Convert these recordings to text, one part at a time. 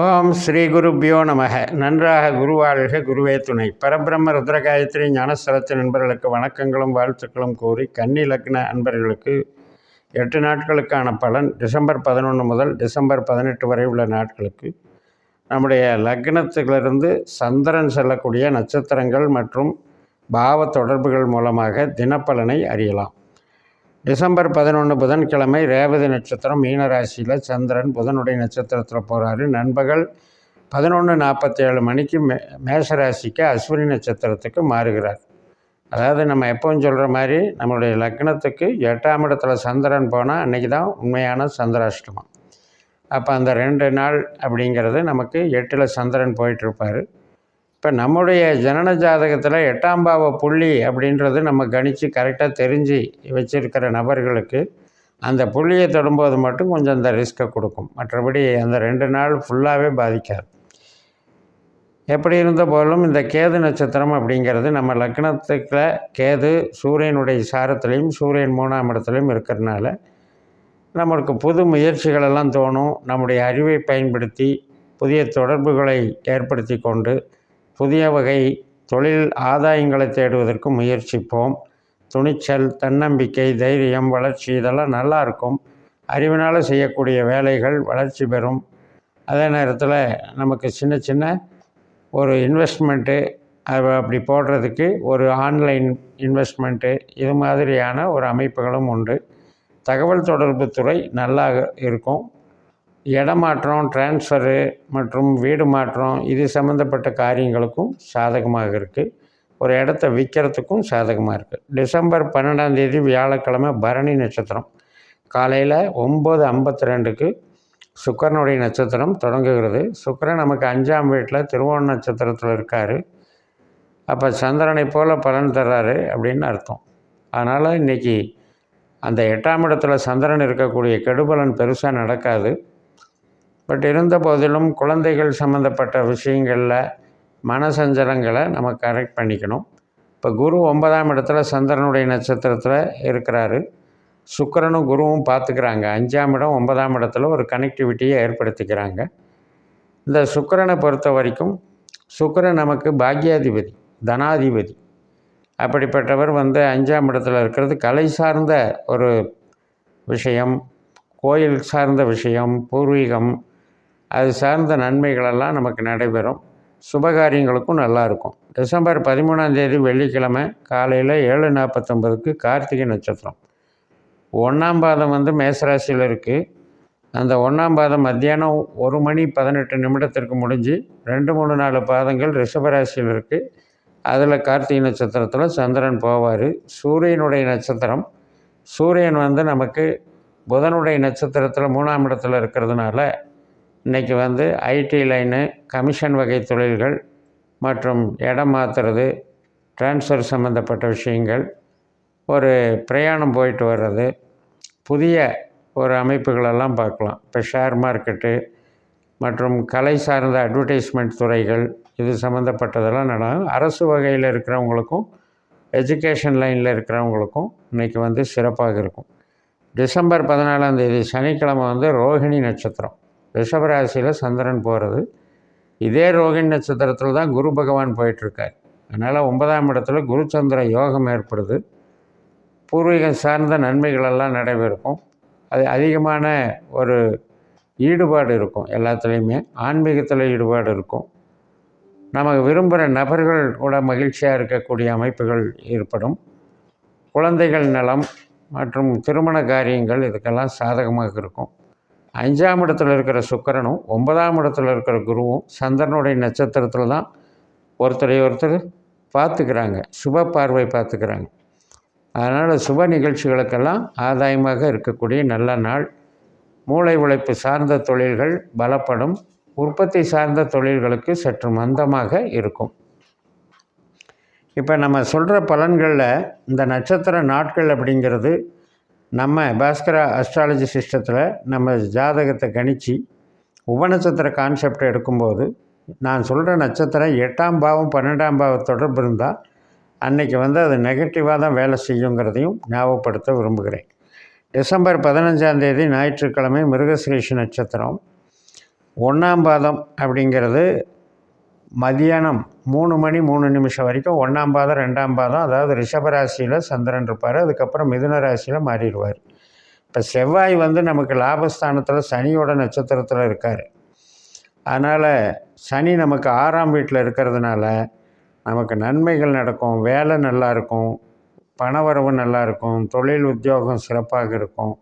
ஓம் ஸ்ரீ குருபியோ நமக. நன்றாக குருவாழ்க குருவே துணை. பரபிரம்ம ருத்ரகாயத்ரி ஞானஸ்தலத்து நண்பர்களுக்கு வணக்கங்களும் வாழ்த்துக்களும் கூறி கன்னி லக்ன அன்பர்களுக்கு எட்டு நாட்களுக்கான பலன் டிசம்பர் பதினொன்று முதல் டிசம்பர் பதினெட்டு வரை உள்ள நாட்களுக்கு. நம்முடைய லக்னத்திலிருந்து சந்திரன் செல்லக்கூடிய நட்சத்திரங்கள் மற்றும் பாவ தொடர்புகள் மூலமாக தினப்பலனை அறியலாம். டிசம்பர் பதினொன்று புதன்கிழமை ரேவதி நட்சத்திரம் மீனராசியில் சந்திரன் புதனுடைய நட்சத்திரத்தில் போகிறாரு நண்பகல் பதினொன்று நாற்பத்தேழு மணிக்கு மே மேஷராசிக்கு அஸ்வினி நட்சத்திரத்துக்கு மாறுகிறார். அதாவது நம்ம எப்பவும் சொல்கிற மாதிரி நம்மளுடைய லக்னத்துக்கு எட்டாம் இடத்துல சந்திரன் போனால் அன்றைக்கி தான் உண்மையான சந்திராஷ்டமம். அப்போ அந்த ரெண்டு நாள் அப்படிங்கிறது நமக்கு எட்டில் சந்திரன் போயிட்டுருப்பார் இப்போ நம்முடைய ஜனன ஜாதகத்தில் எட்டாம் பாவ புள்ளி அப்படின்றது நம்ம கணித்து கரெக்டாக தெரிஞ்சு வச்சிருக்கிற நபர்களுக்கு அந்த புள்ளியை தொடும்போது மட்டும் கொஞ்சம் அந்த ரிஸ்க்கை கொடுக்கும். மற்றபடி அந்த ரெண்டு நாள் ஃபுல்லாகவே பாதிக்காது. எப்படி இருந்த போலும் இந்த கேது நட்சத்திரம் அப்படிங்கிறது நம்ம லக்னத்துக்கில் கேது சூரியனுடைய சாரத்துலேயும் சூரியன் மூணாம் இடத்துலையும் இருக்கிறனால நம்மளுக்கு புது முயற்சிகளெல்லாம் தோணும். நம்முடைய அறிவை பயன்படுத்தி புதிய தொடர்புகளை ஏற்படுத்தி கொண்டு புதிய வகை தொழில் ஆதாயங்களை தேடுவதற்கு முயற்சிப்போம். துணிச்சல் தன்னம்பிக்கை தைரியம் வளர்ச்சி இதெல்லாம் நல்லா இருக்கும் அறிவினால் செய்யக்கூடிய வேலைகள் வளர்ச்சி பெறும். அதே நேரத்தில் நமக்கு சின்ன சின்ன ஒரு இன்வெஸ்ட்மெண்ட்டு அப்படி போடுறதுக்கு ஒரு ஆன்லைன் இன்வெஸ்ட்மெண்ட்டு இது மாதிரியான ஒரு அமைப்புகளும் உண்டு. தகவல் தொடர்பு துறை நல்லா இருக்கும். இடமாற்றம் டிரான்ஸ்ஃபரு மற்றும் வீடு மாற்றம் இது சம்மந்தப்பட்ட காரியங்களுக்கும் சாதகமாக இருக்குது ஒரு இடத்த விற்கிறதுக்கும் சாதகமாக இருக்குது டிசம்பர் பன்னெண்டாம் தேதி வியாழக்கிழமை பரணி நட்சத்திரம். காலையில் ஒம்பது ஐம்பத்தி ரெண்டுக்கு சுக்கரனுடைய நட்சத்திரம் தொடங்குகிறது. சுக்கரன் நமக்கு அஞ்சாம் வீட்டில் திருவோண நட்சத்திரத்தில் இருக்கார். அப்போ சந்திரனை போல் பலன் தர்றாரு அப்படின்னு அர்த்தம். அதனால் இன்றைக்கி அந்த எட்டாம் இடத்துல சந்திரன் இருக்கக்கூடிய கெடுபலன் பெருசாக நடக்காது. பட் இருந்த போதிலும் குழந்தைகள் சம்மந்தப்பட்ட விஷயங்களில் மனசஞ்சலங்களை நம்ம கரெக்ட் பண்ணிக்கணும். இப்போ குரு ஒன்பதாம் இடத்துல சந்திரனுடைய நட்சத்திரத்தில் இருக்கிறாரு. சுக்கரனும் குருவும் பார்த்துக்கிறாங்க. அஞ்சாம் இடம் ஒன்பதாம் இடத்துல ஒரு கனெக்டிவிட்டியை ஏற்படுத்திக்கிறாங்க. இந்த சுக்கரனை பொறுத்த வரைக்கும் சுக்கரன் நமக்கு பாக்யாதிபதி தனாதிபதி. அப்படிப்பட்டவர் வந்து அஞ்சாம் இடத்துல இருக்கிறது கலை சார்ந்த ஒரு விஷயம் கோயில் சார்ந்த விஷயம் பூர்வீகம் அது சார்ந்த நன்மைகளெல்லாம் நமக்கு நடைபெறும். சுபகாரியங்களுக்கும் நல்லாயிருக்கும். டிசம்பர் பதிமூணாந்தேதி வெள்ளிக்கிழமை காலையில் ஏழு நாற்பத்தொம்பதுக்கு கார்த்திகை நட்சத்திரம். ஒன்றாம் பாதம் வந்து மேசராசியில் இருக்குது அந்த ஒன்றாம் பாதம் மத்தியானம் ஒரு மணி பதினெட்டு நிமிடத்திற்கு முடிஞ்சு ரெண்டு மூணு நாலு பாதங்கள் ரிஷபராசியில் இருக்குது அதில் கார்த்திகை நட்சத்திரத்தில் சந்திரன் போவார். சூரியனுடைய நட்சத்திரம். சூரியன் வந்து நமக்கு புதனுடைய நட்சத்திரத்தில் மூணாம் இடத்துல இருக்கிறதுனால இன்றைக்கி வந்து ஐடி லைனு கமிஷன் வகை தொழில்கள் மற்றும் இடம் மாற்றுறது டிரான்ஸ்ஃபர் சம்மந்தப்பட்ட விஷயங்கள் ஒரு பிரயாணம் போயிட்டு வர்றது புதிய ஒரு அமைப்புகளெல்லாம் பார்க்கலாம். இப்போ ஷேர் மார்க்கெட்டு மற்றும் கலை சார்ந்த அட்வர்டைஸ்மெண்ட் துறைகள் இது சம்மந்தப்பட்டதெல்லாம் நடக்கும் அரசு வகையில் இருக்கிறவங்களுக்கும் எஜுகேஷன் லைனில் இருக்கிறவங்களுக்கும் இன்றைக்கி வந்து சிறப்பாக இருக்கும். டிசம்பர் பதினாலாம் தேதி சனிக்கிழமை வந்து ரோஹிணி நட்சத்திரம். ரிஷபராசியில் சந்திரன் போகிறது இதே ரோகிணி நட்சத்திரத்தில் தான் குரு பகவான் போயிட்டுருக்கார். அதனால் ஒன்பதாம் இடத்துல குருச்சந்திர யோகம் ஏற்படுது. பூர்வீகம் சார்ந்த நன்மைகளெல்லாம் நடைபெறும். அது அதிகமான ஒரு ஈடுபாடு இருக்கும் எல்லாத்துலேயுமே. ஆன்மீகத்தில் ஈடுபாடு இருக்கும். நமக்கு விரும்புகிற நபர்கள் கூட மகிழ்ச்சியாக இருக்கக்கூடிய அமைப்புகள் ஏற்படும். குழந்தைகள் நலம் மற்றும் திருமண காரியங்கள் இதுக்கெல்லாம் சாதகமாக இருக்கும். அஞ்சாம் இடத்துல இருக்கிற சுக்கரனும் ஒன்பதாம் இடத்துல இருக்கிற குருவும் சந்திரனுடைய நட்சத்திரத்தில் தான் ஒருத்தரை ஒருத்தர் பார்த்துக்கிறாங்க. சுப பார்வை பார்த்துக்கிறாங்க. அதனால் சுப நிகழ்ச்சிகளுக்கெல்லாம் ஆதாயமாக இருக்கக்கூடிய நல்ல நாள். மூளை உழைப்பு சார்ந்த தொழில்கள் பலப்படும். உற்பத்தி சார்ந்த தொழில்களுக்கு சற்று மந்தமாக இருக்கும். இப்போ நம்ம சொல்கிற பலன்களில் இந்த நட்சத்திர நாட்கள் அப்படிங்கிறது நம்ம பாஸ்கரா அஸ்ட்ராலஜி சிஸ்டத்தில் நம்ம ஜாதகத்தை கணித்து உபநட்சத்திர கான்செப்ட் எடுக்கும்போது நான் சொல்கிற நட்சத்திரம் எட்டாம் பாவம் பன்னெண்டாம் பாவம் தொடர்பு இருந்தால் அன்றைக்கி வந்து அது நெகட்டிவாக தான் வேலை செய்யுங்கிறதையும் ஞாபகப்படுத்த விரும்புகிறேன். டிசம்பர் பதினஞ்சாம் தேதி ஞாயிற்றுக்கிழமை மிருகசிரீஷ நட்சத்திரம். ஒன்றாம் பாதம் அப்படிங்கிறது மதியானம் மூணு மணி மூணு நிமிஷம் வரைக்கும் ஒன்றாம் பாதம் ரெண்டாம் பாதம் அதாவது ரிஷபராசியில் சந்திரன் இருப்பார். அதுக்கப்புறம் மிதுன ராசியில் மாறிடுவார். இப்போ செவ்வாய் வந்து நமக்கு லாபஸ்தானத்தில் சனியோட நட்சத்திரத்தில் இருக்கார். அதனால் சனி நமக்கு ஆறாம் வீட்டில் இருக்கிறதுனால நமக்கு நன்மைகள் நடக்கும். வேலை நல்லாயிருக்கும் பணவரவு நல்லாயிருக்கும் தொழில் உத்தியோகம் சிறப்பாக இருக்கும்.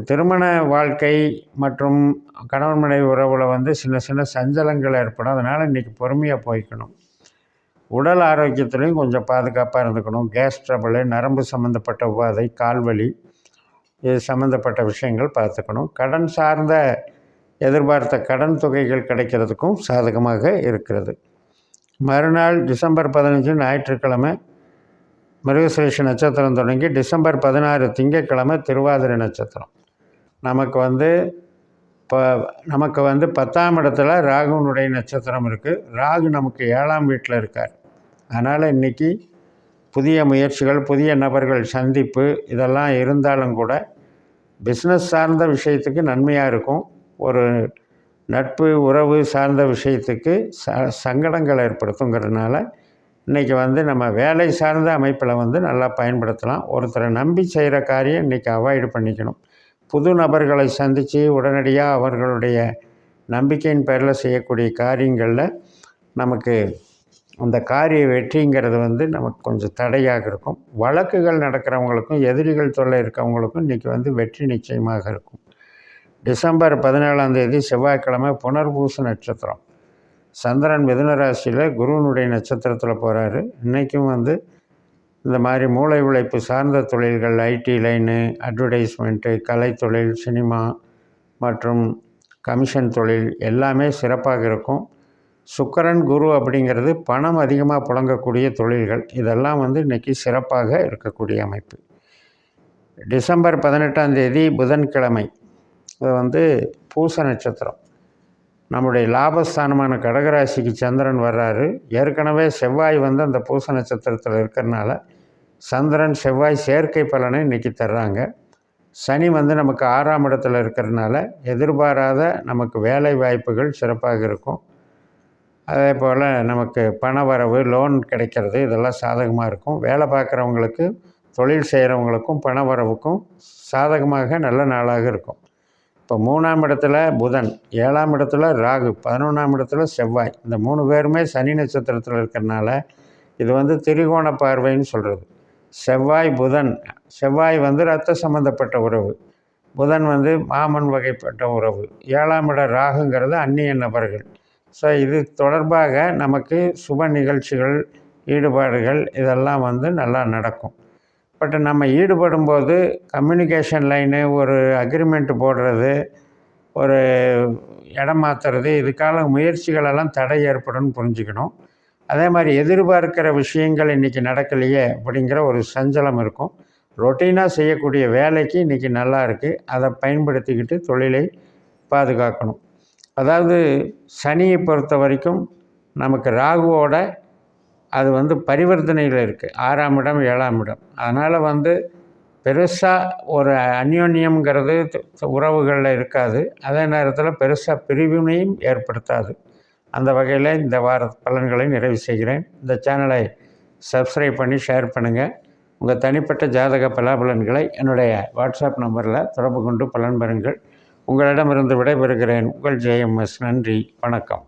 திருமண வாழ்க்கை மற்றும் கணவன் மனைவி உறவில் வந்து சின்ன சின்ன சஞ்சலங்கள் ஏற்படும். அதனால் இன்றைக்கி பொறுமையாக போய்க்கணும். உடல் ஆரோக்கியத்துலேயும் கொஞ்சம் பாதுகாப்பாக இருந்துக்கணும். கேஸ் ட்ரபிள் நரம்பு சம்மந்தப்பட்ட உபாதை கால்வலி இது சம்மந்தப்பட்ட விஷயங்கள் பார்த்துக்கணும். கடன் சார்ந்த எதிர்பார்த்த கடன் தொகைகள் கிடைக்கிறதுக்கும் சாதகமாக இருக்கிறது. மறுநாள் டிசம்பர் பதினஞ்சு ஞாயிற்றுக்கிழமை மிருகசுரேஷ நட்சத்திரம் தொடங்கி டிசம்பர் பதினாறு திங்கட்கிழமை திருவாதிரை நட்சத்திரம். நமக்கு வந்து இப்போ நமக்கு வந்து பத்தாம் இடத்துல ராகுனுடைய நட்சத்திரம் இருக்குது ராகு நமக்கு ஏழாம் வீட்டில் இருக்கார். அதனால் இன்றைக்கி புதிய முயற்சிகள் புதிய நபர்கள் சந்திப்பு இதெல்லாம் இருந்தாலும் கூட பிஸ்னஸ் சார்ந்த விஷயத்துக்கு நன்மையாக இருக்கும். ஒரு நட்பு உறவு சார்ந்த விஷயத்துக்கு ச சங்கடங்கள் ஏற்படுத்துங்கிறதுனால இன்றைக்கி வந்து நம்ம வேலை சார்ந்த அமைப்பில் வந்து நல்லா பயன்படுத்தலாம். ஒருத்தரை நம்பி செய்கிற காரியம் இன்றைக்கி அவாய்டு பண்ணிக்கணும். புது நபர்களை சந்தித்து உடனடியாக அவர்களுடைய நம்பிக்கையின் பேரில் செய்யக்கூடிய காரியங்களில் நமக்கு அந்த காரிய வெற்றிங்கிறது வந்து நமக்கு கொஞ்சம் தடையாக இருக்கும். வழக்குகள் நடக்கிறவங்களுக்கும் எதிரிகள் தொல்லை இருக்கவங்களுக்கும் இன்றைக்கி வந்து வெற்றி நிச்சயமாக இருக்கும். டிசம்பர் பதினேழாம் தேதி செவ்வாய்க்கிழமை புனர்பூச நட்சத்திரம். சந்திரன் மிதுன ராசியில் குருவனுடைய நட்சத்திரத்தில் போகிறாரு இன்றைக்கும் வந்து இந்த மாதிரி மூளை உழைப்பு சார்ந்த தொழில்கள் ஐடி லைனு அட்வர்டைஸ்மெண்ட்டு கலைத்தொழில் சினிமா மற்றும் கமிஷன் தொழில் எல்லாமே சிறப்பாக இருக்கும். சுக்கரன் குரு அப்படிங்கிறது பணம் அதிகமாக புழங்கக்கூடிய தொழில்கள். இதெல்லாம் வந்து இன்றைக்கி சிறப்பாக இருக்கக்கூடிய அமைப்பு. டிசம்பர் பதினெட்டாம் தேதி புதன்கிழமை. இது வந்து பூச நட்சத்திரம். நம்முடைய லாபஸ்தானமான கடகராசிக்கு சந்திரன் வர்றாரு. ஏற்கனவே செவ்வாய் வந்து அந்த பூச நட்சத்திரத்தில் இருக்கிறனால சந்திரன் செவ்வாய் செயற்கை பலனை இன்றைக்கி தர்றாங்க. சனி வந்து நமக்கு ஆறாம் இடத்துல இருக்கிறதுனால எதிர்பாராத நமக்கு வேலை வாய்ப்புகள் சிறப்பாக இருக்கும். அதே போல் நமக்கு பண வரவு லோன் கிடைக்கிறது இதெல்லாம் சாதகமாக இருக்கும். வேலை பார்க்குறவங்களுக்கு தொழில் செய்கிறவங்களுக்கும் பண வரவுக்கும் சாதகமாக நல்ல நாளாக இருக்கும். இப்போ மூணாம் இடத்துல புதன் ஏழாம் இடத்துல ராகு பதினொன்றாம் இடத்துல செவ்வாய். இந்த மூணு பேருமே சனி நட்சத்திரத்தில் இருக்கிறனால இது வந்து திரிகோண பார்வைன்னு சொல்கிறது செவ்வாய் புதன். செவ்வாய் வந்து ரத்த சம்மந்தப்பட்ட உறவு. புதன் வந்து மாமன் வகைப்பட்ட உறவு. ஏழாம் இட ராகுங்கிறது அந்நிய நபர்கள். ஸோ இது தொடர்பாக நமக்கு சுப நிகழ்ச்சிகள் ஈடுபாடுகள் இதெல்லாம் வந்து நல்லா நடக்கும். பட் நம்ம ஈடுபடும் போது கம்யூனிகேஷன் லைனு ஒரு அக்ரிமெண்ட் போடுறது ஒரு இடம் மாற்றுறது இதுக்கான முயற்சிகளெல்லாம் தடை ஏற்படும்னு புரிஞ்சுக்கணும். அதே மாதிரி எதிர்பார்க்கிற விஷயங்கள் இன்றைக்கி நடக்கலையே அப்படிங்கிற ஒரு சஞ்சலம் இருக்கும். ரொட்டீனாக செய்யக்கூடிய வேலைக்கு இன்றைக்கி நல்லா இருக்குது அதை பயன்படுத்திக்கிட்டு தொழிலை பாதுகாக்கணும். அதாவது சனியை பொறுத்த வரைக்கும் நமக்கு ராகுவோட அது வந்து பரிவர்த்தனையில் இருக்குது ஆறாம் இடம் ஏழாம் இடம். அதனால் வந்து பெருசாக ஒரு அந்யோன்யம்ங்கிறது உறவுகளில் இருக்காது. அதே நேரத்தில் பெருசாக பிரிவினையும் ஏற்படுத்தாது. அந்த வகையில் இந்த வார பலன்களை நிறைவு செய்கிறேன். இந்த சேனலை சப்ஸ்கிரைப் பண்ணி ஷேர் பண்ணுங்கள் உங்கள் தனிப்பட்ட ஜாதக பலாபலன்களை என்னுடைய வாட்ஸ்அப் நம்பரில் தொடர்பு கொண்டு பலன் பெறுங்கள். உங்களிடமிருந்து விடைபெறுகிறேன். உங்கள் ஜேஎம்எஸ் நன்றி. வணக்கம்.